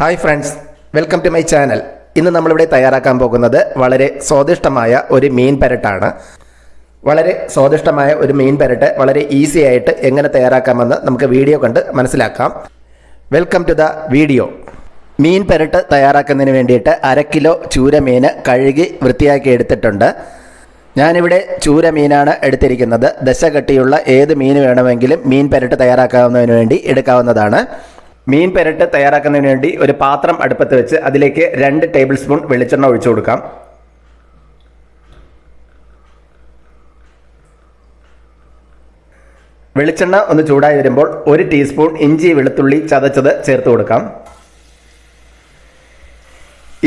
Hi friends welcome to my channel. ഇന്ന് നമ്മളിവിടെ തയ്യാറാക്കാൻ പോകുന്നത് വളരെ സ്വാദിഷ്ടമായ ഒരു മീൻ പെരട്ടാണ്. വളരെ സ്വാദിഷ്ടമായ ഒരു മീൻ പെരട്ട് വളരെ ഈസി ആയിട്ട് എങ്ങനെ തയ്യാറാക്കാമെന്ന് നമുക്ക് വീഡിയോ കണ്ട് മനസ്സിലാക്കാം. Welcome to the video. മീൻ പെരട്ട് തയ്യാറാക്കുന്നതിന് വേണ്ടിയിട്ട് അര കിലോ ചൂര മീൻ കഴുകി വൃത്തിയാക്കി എടുത്തിട്ടുണ്ട്. ഞാനിവിടെ ചൂര മീനാണ് എടുത്തിരിക്കുന്നത്. ദശ കട്ടിയുള്ള ഏത് മീൻ വേണമെങ്കിലും മീൻ പെരട്ട് തയ്യാറാക്കാവുന്നതിന് വേണ്ടി എടുക്കാവുന്നതാണ്. മീൻ പെരട്ട് തയ്യാറാക്കുന്നതിന് വേണ്ടി ഒരു പാത്രം അടുപ്പത്ത് വെച്ച് അതിലേക്ക് രണ്ട് ടേബിൾ സ്പൂൺ വെളിച്ചെണ്ണ ഒഴിച്ചു കൊടുക്കാം. വെളിച്ചെണ്ണ ഒന്ന് ചൂടായി വരുമ്പോൾ ഒരു ടീസ്പൂൺ ഇഞ്ചി വെളുത്തുള്ളി ചതച്ചത് ചേർത്ത് കൊടുക്കാം.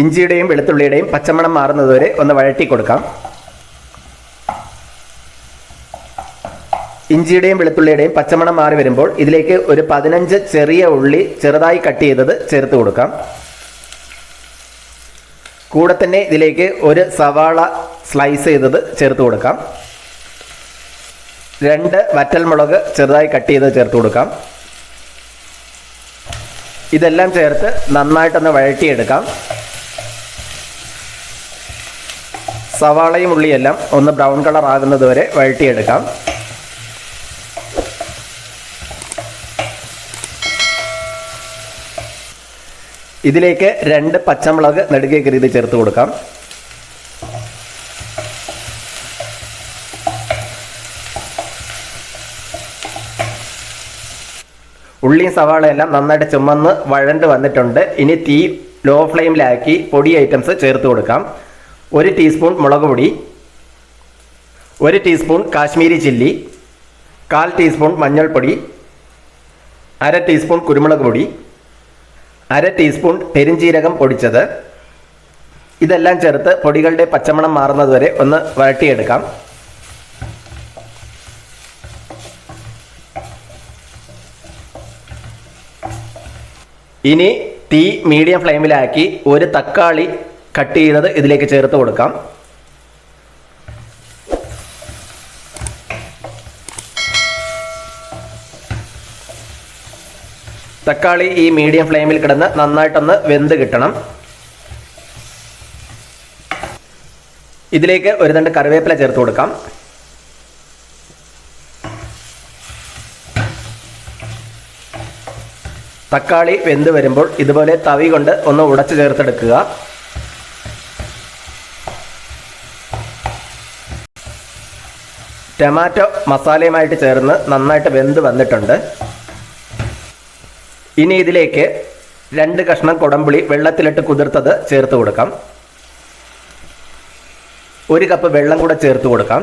ഇഞ്ചിയുടെയും വെളുത്തുള്ളിയുടെയും പച്ചമണം മാറുന്നതുവരെ ഒന്ന് വഴറ്റി കൊടുക്കാം. ഇഞ്ചിയുടെയും വെളുത്തുള്ളിയുടെയും പച്ചമണം മാറി വരുമ്പോൾ ഇതിലേക്ക് ഒരു പതിനഞ്ച് ചെറിയ ഉള്ളി ചെറുതായി കട്ട് ചെയ്തത് ചേർത്ത് കൊടുക്കാം. കൂടെ തന്നെ ഇതിലേക്ക് ഒരു സവാള സ്ലൈസ് ചെയ്തത് ചേർത്ത് കൊടുക്കാം. രണ്ട് വറ്റൽമുളക് ചെറുതായി കട്ട് ചെയ്ത് ചേർത്ത് കൊടുക്കാം. ഇതെല്ലാം ചേർത്ത് നന്നായിട്ടൊന്ന് വഴറ്റിയെടുക്കാം. സവാളയും ഉള്ളിയെല്ലാം ഒന്ന് ബ്രൗൺ കളർ ആകുന്നത് വരെ വഴറ്റിയെടുക്കാം. ഇതിലേക്ക് രണ്ട് പച്ചമുളക് നെടുകെ കരുതി ചേർത്ത് കൊടുക്കാം. ഉള്ളിയും സവാളയെല്ലാം നന്നായിട്ട് ചുമന്ന് വഴണ്ട് വന്നിട്ടുണ്ട്. ഇനി തീ ലോ ഫ്ലെയിമിലാക്കി പൊടി ഐറ്റംസ് ചേർത്ത് കൊടുക്കാം. ഒരു ടീസ്പൂൺ മുളക് പൊടി ഒരു ടീസ്പൂൺ കാശ്മീരി ചില്ലി കാൽ ടീസ്പൂൺ മഞ്ഞൾപ്പൊടി അര ടീസ്പൂൺ കുരുമുളക് പൊടി അര ടീസ്പൂൺ പെരിഞ്ചീരകം പൊടിച്ചത്. ഇതെല്ലാം ചേർത്ത് പൊടികളുടെ പച്ചമണം മാറുന്നത് വരെ ഒന്ന് വഴട്ടിയെടുക്കാം ഇനി തീ മീഡിയം ഫ്ലെയിമിലാക്കി ഒരു തക്കാളി കട്ട് ചെയ്തത് ഇതിലേക്ക് ചേർത്ത് കൊടുക്കാം. തക്കാളി ഈ മീഡിയം ഫ്ലെയിമിൽ കിടന്ന് നന്നായിട്ടൊന്ന് വെന്ത് കിട്ടണം. ഇതിലേക്ക് ഒരു രണ്ട് കറിവേപ്പില ചേർത്ത് കൊടുക്കാം. തക്കാളി വെന്ത് വരുമ്പോൾ ഇതുപോലെ തവി കൊണ്ട് ഒന്ന് ഉടച്ചു ചേർത്തെടുക്കുക. ടൊമാറ്റോ മസാലയുമായിട്ട് ചേർന്ന് നന്നായിട്ട് വെന്ത് വന്നിട്ടുണ്ട്. ഇനി ഇതിലേക്ക് രണ്ട് കഷ്ണം കുടംപുളി വെള്ളത്തിലിട്ട് കുതിർത്തത് ചേർത്ത് കൊടുക്കാം. ഒരു കപ്പ് വെള്ളം കൂടെ ചേർത്ത് കൊടുക്കാം.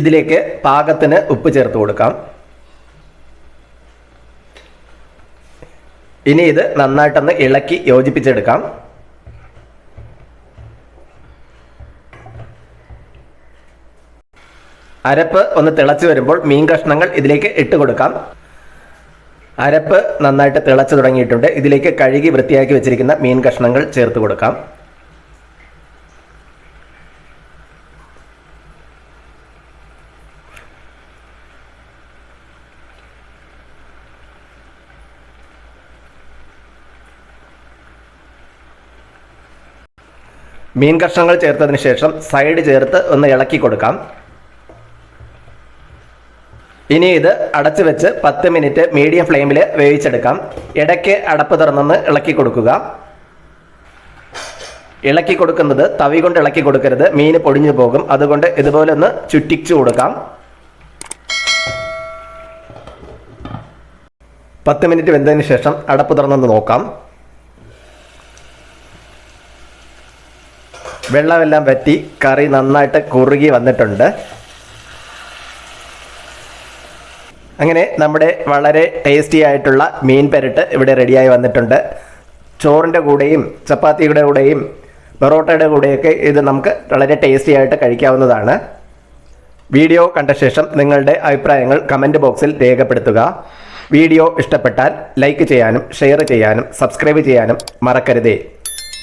ഇതിലേക്ക് പാകത്തിന് ഉപ്പ് ചേർത്ത് കൊടുക്കാം. ഇനി ഇത് നന്നായിട്ടൊന്ന് ഇളക്കി യോജിപ്പിച്ചെടുക്കാം. അരപ്പ് ഒന്ന് തിളച്ച് വരുമ്പോൾ മീൻ കഷ്ണങ്ങൾ ഇതിലേക്ക് ഇട്ട് കൊടുക്കാം. അരപ്പ് നന്നായിട്ട് തിളച്ചു തുടങ്ങിയിട്ടുണ്ട്. ഇതിലേക്ക് കഴുകി വൃത്തിയാക്കി വെച്ചിരിക്കുന്ന മീൻ കഷ്ണങ്ങൾ ചേർത്ത് കൊടുക്കാം. മീൻ കഷ്ണങ്ങൾ ചേർത്തതിന് ശേഷം സൈഡ് ചേർത്ത് ഒന്ന് ഇളക്കി കൊടുക്കാം. ഇനി ഇത് അടച്ചു വെച്ച് പത്ത് മിനിറ്റ് മീഡിയം ഫ്ലെയിമിൽ വേവിച്ചെടുക്കാം. ഇടയ്ക്ക് അടപ്പ് തുറന്നൊന്ന് ഇളക്കി കൊടുക്കുക. ഇളക്കി കൊടുക്കുന്നത് തവി കൊണ്ട് ഇളക്കി കൊടുക്കരുത്. മീൻ പൊടിഞ്ഞു പോകും. അതുകൊണ്ട് ഇതുപോലെ ഒന്ന് ചുറ്റിച്ചു കൊടുക്കാം. പത്ത് മിനിറ്റ് വെന്തതിന് ശേഷം അടപ്പ് തുറന്നൊന്ന് നോക്കാം. വെള്ളമെല്ലാം വറ്റി കറി നന്നായിട്ട് കുറുകി വന്നിട്ടുണ്ട്. അങ്ങനെ നമ്മുടെ വളരെ ടേസ്റ്റി ആയിട്ടുള്ള മീൻ പെരട്ട് ഇവിടെ റെഡിയായി വന്നിട്ടുണ്ട്. ചോറിന്റെ കൂടെയും ചപ്പാത്തിയുടെ കൂടെയും പൊറോട്ടയുടെ കൂടെയൊക്കെ ഇത് നമുക്ക് വളരെ ടേസ്റ്റി ആയിട്ട് കഴിക്കാവുന്നതാണ്. വീഡിയോ കണ്ട ശേഷം നിങ്ങളുടെ അഭിപ്രായങ്ങൾ കമന്റ് ബോക്സിൽ രേഖപ്പെടുത്തുക. വീഡിയോ ഇഷ്ടപ്പെട്ടാൽ ലൈക്ക് ചെയ്യാനും ഷെയർ ചെയ്യാനും സബ്സ്ക്രൈബ് ചെയ്യാനും മറക്കരുതേ.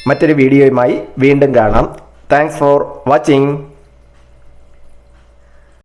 മറ്റൊരു വീഡിയോയുമായി വീണ്ടും കാണാം. Thanks for watching